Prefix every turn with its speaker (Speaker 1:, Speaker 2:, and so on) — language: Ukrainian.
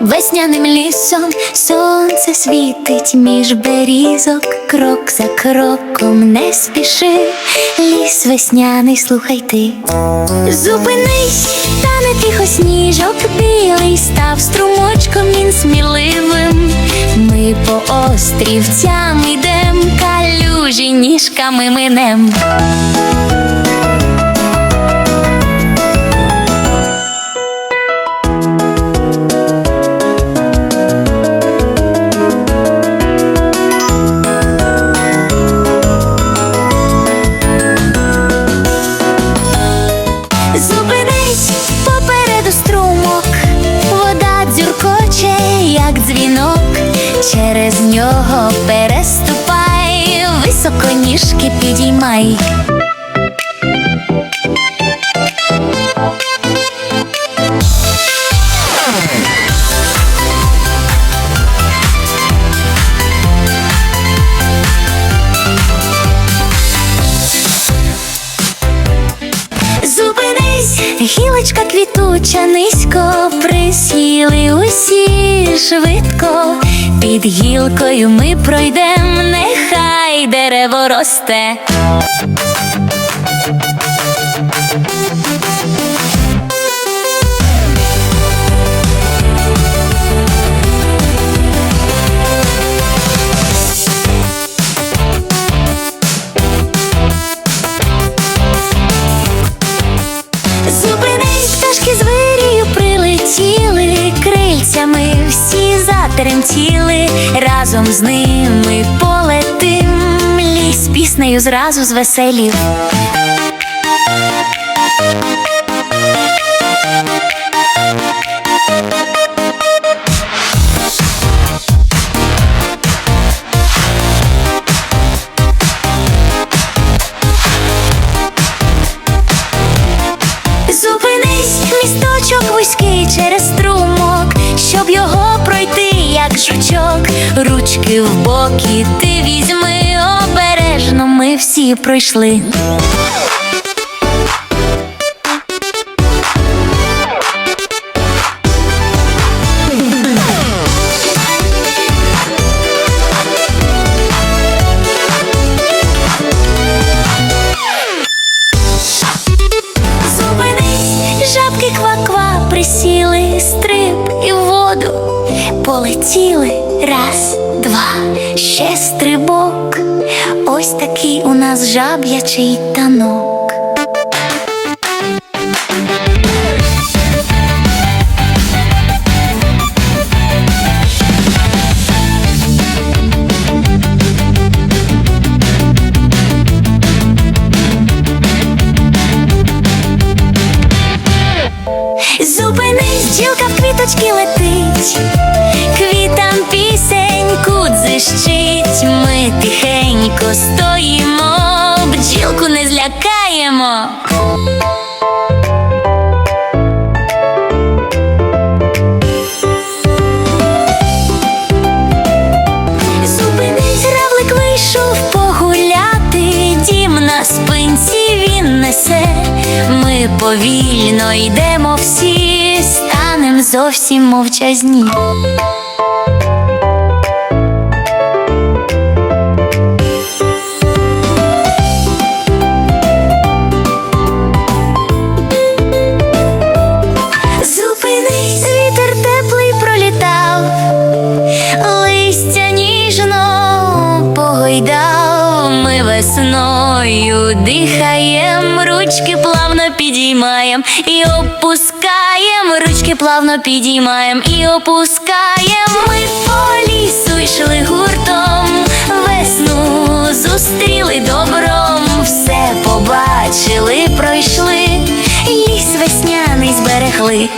Speaker 1: Весняним лісом сонце світить між берізок, крок за кроком не спіши, ліс весняний, слухай ти. Зупинись, та не тихо сніжок білий став струмочком він сміливим. Ми по острівцям ідем, калюжі ніжками минем. Через нього переступай, високо ніжки підіймай. Гілочка квітуча, низько присіли усі швидко. Під гілкою ми пройдем, нехай дерево росте. Затремтіли, разом з ними полетим, ліс піснею зразу звеселів. Зупинись, місточок вузький через струмок, щоб його як ручки в боки ти візьми обережно, ми всі пройшли. Зупинись, жабки ква-ква присіли, воду полетіли. Раз, два, ще стрибок. Ось такий у нас жаб'ячий танок. Зупинись, бджілка в квіточки летить, квітам пісеньку дзищить, ми тихенько стоїмо, бджілку не злякаємо. Зупинись, равлик вийшов погуляти, дім на спинці несе. Ми повільно йдемо всі, станем зовсім мовчазні. Ми весною дихаєм, ручки плавно підіймаєм. І опускаєм, ручки плавно підіймаєм. І опускаєм. Ми по лісу йшли гуртом, весну зустріли добром, все побачили, пройшли, ліс весняний зберегли.